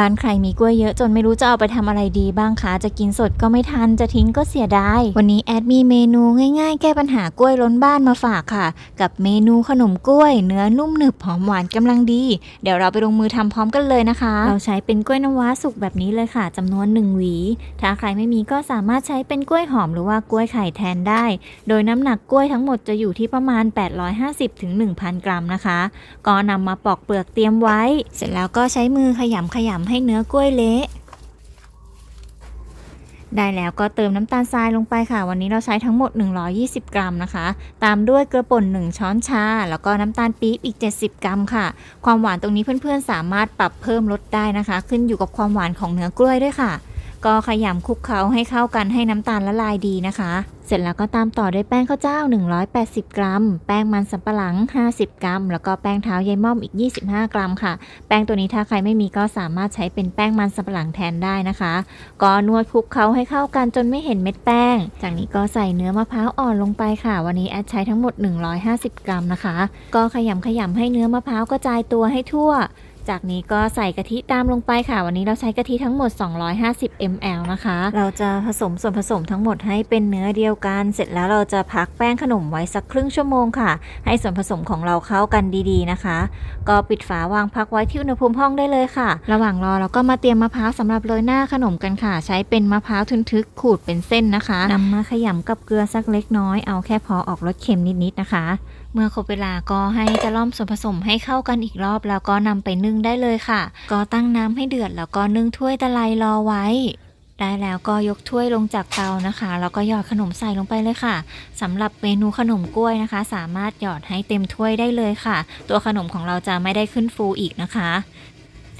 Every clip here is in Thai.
บ้านใครมีกล้วยเยอะจนไม่รู้จะเอาไปทำอะไรดีบ้างคะจะกินสดก็ไม่ทันจะทิ้งก็เสียดายวันนี้แอดมีเมนูง่ายๆ แก้ปัญหากล้วยล้นบ้านมาฝากค่ะ กับเมนูขนมกล้วย เนื้อนุ่มหนึบหอมหวานกำลังดี เดี๋ยวเราไปลงมือทำพร้อมกันเลยนะคะ เราใช้เป็นกล้วยน้ำว้าสุกแบบนี้เลยค่ะจำนวนหนึ่งหวี ถ้าใครไม่มีก็สามารถใช้เป็นกล้วยหอมหรือว่ากล้วยไข่แทนได้ โดยน้ำหนักกล้วยทั้งหมดจะอยู่ที่ประมาณ 850ถึง1,000 กรัมนะคะ ก็นำมาปอกเปลือกเตรียมไว้ เสร็จแล้วก็ใช้มือขยำขยำให้เนื้อกล้วยเละได้แล้วก็เติมน้ำตาลทรายลงไปค่ะ วันนี้เราใช้ทั้งหมด 120 กรัมนะคะ ตามด้วยเกลือป่น 1 ช้อนชา แล้วก็น้ำตาลปี๊บอีก 70 กรัมค่ะ ความหวานตรงนี้เพื่อนๆ สามารถปรับเพิ่มลดได้นะคะ ขึ้นอยู่กับความหวานของเนื้อกล้วยด้วยค่ะ ก็ขยำคลุกเคล้าให้เข้ากันให้น้ำตาลละลายดีนะคะ เสร็จแล้วก็ตามต่อด้วยแป้งข้าวเจ้า 180 กรัม แป้งมันสำปะหลัง 50 กรัม แล้วก็แป้งเท้ายายม่อมอีก 25 กรัมค่ะ แป้งตัวนี้ถ้าใครไม่มีก็สามารถใช้เป็นแป้งมันสำปะหลังแทนได้นะคะ ก็นวดคลุกเคล้าให้เข้ากันจนไม่เห็นเม็ดแป้ง จากนี้ก็ใส่เนื้อมะพร้าวอ่อนลงไปค่ะ วันนี้แอดใช้ทั้งหมด 150 กรัมนะคะ ก็ขยำขยำให้เนื้อมะพร้าวกระจายตัวให้ทั่วจากนี้ก็ใส่กะทิตามลงไปค่ะ วันนี้เราใช้กะทิทั้งหมด 250 ml นะคะ เราจะผสมส่วนผสมทั้งหมดให้เป็นเนื้อเดียวกัน เสร็จแล้วเราจะพักแป้งขนมไว้สักครึ่งชั่วโมงค่ะ ให้ส่วนผสมของเราเข้ากันดีๆนะคะ ก็ปิดฝาวางพักไว้ที่อุณหภูมิห้องได้เลยค่ะ ระหว่างรอเราก็มาเตรียมมะพร้าวสำหรับโรยหน้าขนมกันค่ะ ใช้เป็นมะพร้าวทึนทึกขูดเป็นเส้นนะคะนำมาขยำกับเกลือสักเล็กน้อยเอาแค่พอออกรสเค็มนิดๆนะคะ เมื่อครบเวลาก็ให้จะล่อมส่วนผสมให้เข้ากันอีกรอบแล้วก็นำไปนึ่งได้เลยค่ะ ก็ตั้งน้ำให้เดือดแล้วก็นึ่งถ้วยตะไลรอไว้ ได้แล้วก็ยกถ้วยลงจากเตานะคะ แล้วก็หยอดขนมใส่ลงไปเลยค่ะสำหรับเมนูขนมกล้วยนะคะ สามารถหยอดให้เต็มถ้วยได้เลยค่ะ ตัวขนมของเราจะไม่ได้ขึ้นฟูอีกนะคะ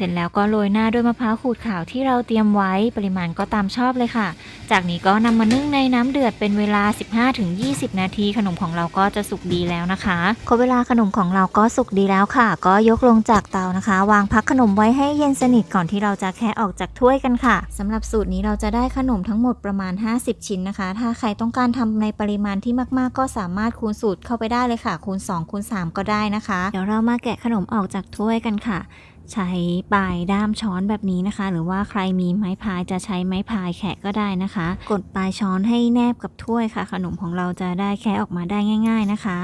สร็จแล้วก็โรยหน้าด้วยมะพร้าวขูดขาวที่เราเตรียมไว้ปริมาณก็ตามชอบเลยค่ะ จากนี้ก็นำมานึ่งในน้ำเดือดเป็นเวลา 15-20 นาที ขนมของเราก็จะสุกดีแล้วนะคะครบเวลาขนมของเราก็สุกดีแล้วค่ะ ก็ยกลงจากเตานะคะ วางพักขนมไว้ให้เย็นสนิทก่อนที่เราจะแคะออกจากถ้วยกันค่ะสำหรับสูตรนี้เราจะได้ขนมทั้งหมดประมาณ 50 ชิ้นนะคะ ถ้าใครต้องการทำในปริมาณที่มากๆ ก็สามารถคูณสูตรเข้าไปได้เลยค่ะ คูณ2คูณ3ก็ได้นะคะ เดี๋ยวเรามาแกะขนมออกจากถ้วยกันค่ะ ใช้ปลายด้ามช้อนแบบนี้นะคะ หรือว่าใครมีไม้พายจะใช้ไม้พายแขะก็ได้นะคะ กดปลายช้อนให้แนบกับถ้วยค่ะ ขนมของเราจะได้แคะออกมาได้ง่าย ๆนะคะ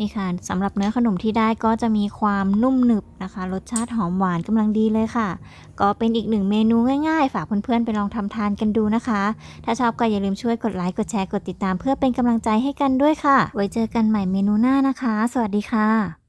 นี่ค่ะสำหรับเนื้อขนมที่ได้ก็จะมีความนุ่มหนึบนะคะ รสชาติหอมหวานกำลังดีเลยค่ะ ก็เป็นอีกหนึ่งเมนูง่ายๆ ฝากเพื่อนๆไปลองทำทานกันดูนะคะ ถ้าชอบก็อย่าลืมช่วยกดไลค์กดแชร์กดติดตามเพื่อเป็นกำลังใจให้กันด้วยค่ะ ไว้เจอกันใหม่เมนูหน้านะคะ สวัสดีค่ะ